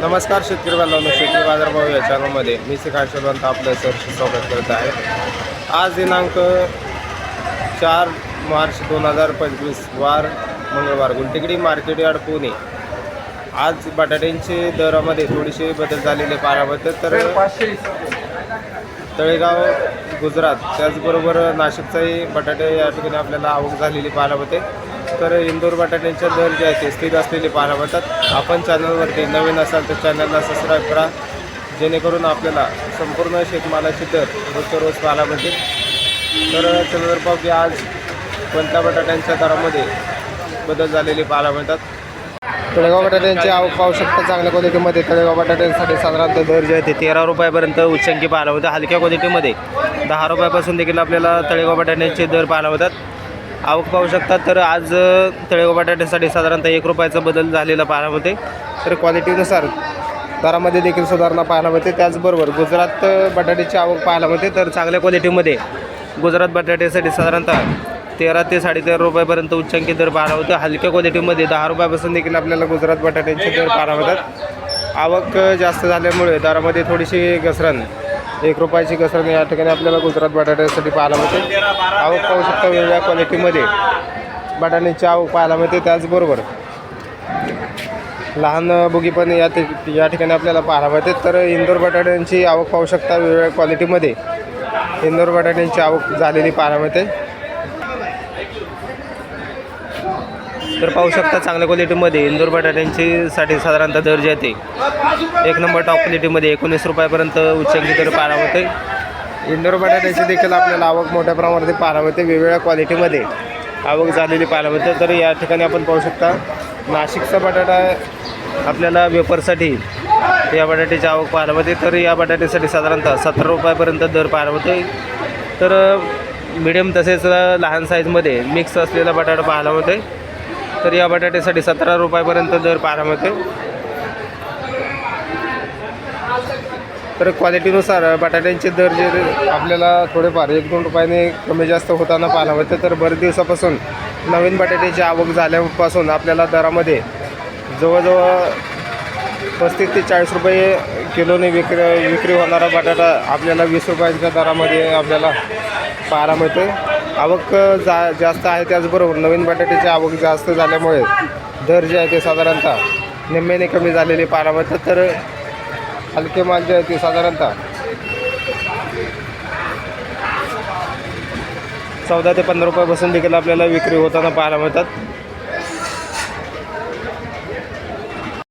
नमस्कार शेतकरी बांधवांनो शेतकरी बाजारभाव या चॅनलमध्ये मी शिखार शेलवंत आपलं सरशी स्वागत करत आहे. आज दिनांक चार मार्च दोन हजार पंचवीस वार मंगळवार. Gultekdi market yard Pune. आज बटाट्यांचे दरामध्ये थोडीशी बदल झालेले पाहायला तर तळेगाव गुजरात त्याचबरोबर नाशिकचाही बटाटे या ठिकाणी आपल्याला आवक झालेली पाहायला होते तर इंदोर बटाट्यांचे दर जे आहेत ते स्थिर असलेले पाहायला मिळतात. आपण चॅनलवरती नवीन असाल तर चॅनलला सबस्क्राईब करा. जेणेकरून आपल्याला संपूर्ण शेतमालाचे दर रोजच्या रोज पाहायला मिळतील. तर चॅनलवर पाहू की आज कोणत्या बटाट्यांच्या दरामध्ये बदल झालेले पाहायला मिळतात. तळेगाव बटाट्यांची आवक पाहू शकता. चांगल्या क्वालिटीमध्ये तळेगाव बटाट्यांसाठी साधारणतः दर जे आहे तेरा रुपयापर्यंत उच्चांकी पाहायला होतं हलक्या क्वालिटीमध्ये दहा रुपयापासून देखील आपल्याला तळेगाव बटाट्यांचे दर पाहायला होतात आवक पाहू शकता तर आज तळेगाव बटाट्यासाठी साधारणतः एक रुपयाचा बदल झालेला पाहायला होते तर क्वालिटीनुसार दरामध्ये देखील सुधारणा पाहायला मिळते. त्याचबरोबर गुजरात बटाट्याची आवक पाहायला मिळते. तर चांगल्या क्वालिटीमध्ये गुजरात बटाट्यासाठी साधारणतः तेरा ते साडेतेरा रुपयापर्यंत उच्चांकी दर पाहायला होतं हलक्या क्वालिटीमध्ये दहा रुपयापासून देखील आपल्याला गुजरात बटाट्यांचे दर पाहायला मिळतात. आवक जास्त झाल्यामुळे दरामध्ये थोडीशी घसरण एक रुपयाची घसरण या ठिकाणी आपल्याला गुजरात बटाट्यासाठी पाहायला मिळते. आवक पाहू शकता वेगवेगळ्या क्वालिटीमध्ये. बटाट्यांची आवक पाहायला मिळते त्याचबरोबर लहान बुगी पण या या ठिकाणी आपल्याला पाहायला मिळते. तर इंदोर बटाट्यांची आवक पाहू शकता वेगवेगळ्या क्वालिटीमध्ये. इंदोर बटाट्यांची आवक झालेली पाहायला मिळते. तर पाहू शकता चांगल्या क्वालिटीमध्ये इंदोर बटाट्यांची साठी साधारणतः दर जे आहे एक नंबर टॉप क्वालिटीमध्ये एकोणीस रुपयापर्यंत उच्चांकी दर पारा होते इंदोर बटाट्याची देखील आपल्याला आवक मोठ्या प्रमाणात पाहायला मिळते. वेगवेगळ्या क्वालिटीमध्ये आवक झालेली पाहायला मिळते. तर या ठिकाणी आपण पाहू शकता नाशिकचा बटाटा आपल्याला वेपरसाठी या बटाट्याची आवक पाहायला मिळते. तर या बटाट्यासाठी साधारणतः सतरा रुपयापर्यंत दर पाहायला मिळते तर मिडियम तसेच लहान साईजमध्ये मिक्स असलेला बटाटा पाहायला मिळते तर या बटाट्यासाठी सतरा रुपयापर्यंत दर पाहायला मिळते तर क्वालिटीनुसार बटाट्यांचे दर जे आपल्याला थोडेफार एक दोन रुपयाने कमी जास्त होताना पाहायला मिळते. तर बरेच दिवसापासून नवीन बटाट्याची आवक झाल्यापासून आपल्याला दरामध्ये जवळजवळ पस्तीस ते चाळीस रुपये किलोने विक्री विक्री होणारा बटाटा आपल्याला वीस रुपयांच्या दरामध्ये आपल्याला पाहायला मिळते आवक जा जास्त आहे त्याचबरोबर नवीन बटाट्याची आवक जास्त झाल्यामुळे दर जे आहे ते साधारणतः निम्म्याने कमी झालेले पाहायला मिळतात. तर हलके माल जे आहे ते साधारणतः चौदा ते पंधरा रुपयापासून देखील आपल्याला विक्री होताना पाहायला मिळतात.